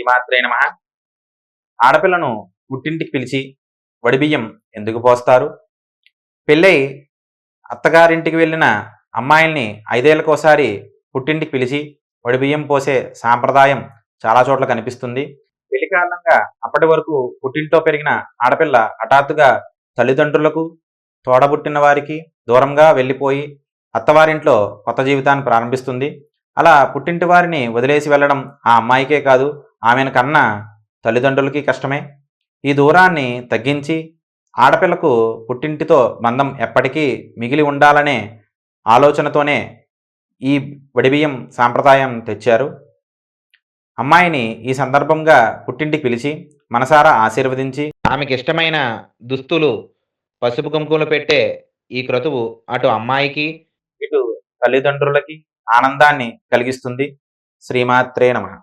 శ్రీమాత్రే నమ ఆడపిల్లను పుట్టింటికి పిలిచి వడిబియ్యం ఎందుకు పోస్తారు? పెళ్ళై అత్తగారింటికి వెళ్ళిన అమ్మాయిల్ని ఐదేళ్ళకోసారి పుట్టింటికి పిలిచి వడిబియ్యం పోసే సాంప్రదాయం చాలా చోట్ల కనిపిస్తుంది. పెళ్ళి కారణంగా అప్పటి వరకు పుట్టింటితో పెరిగిన ఆడపిల్ల హఠాత్తుగా తల్లిదండ్రులకు తోడబుట్టిన వారికి దూరంగా వెళ్ళిపోయి అత్తవారింట్లో కొత్త జీవితాన్ని ప్రారంభిస్తుంది. అలా పుట్టింటి వారిని వదిలేసి వెళ్ళడం ఆ అమ్మాయికే కాదు ఆమెను కన్నా తల్లిదండ్రులకి కష్టమే. ఈ దూరాన్ని తగ్గించి ఆడపిల్లకు పుట్టింటితో బంధం ఎప్పటికీ మిగిలి ఉండాలనే ఆలోచనతోనే ఈ వడిబియ్యం సాంప్రదాయం తెచ్చారు. అమ్మాయిని ఈ సందర్భంగా పుట్టింటికి పిలిచి మనసారా ఆశీర్వదించి ఆమెకి ఇష్టమైన దుస్తులు పసుపు కుంకుమలు పెట్టే ఈ క్రతువు అటు అమ్మాయికి ఇటు తల్లిదండ్రులకి ఆనందాన్ని కలిగిస్తుంది. శ్రీమాత్రే నమ.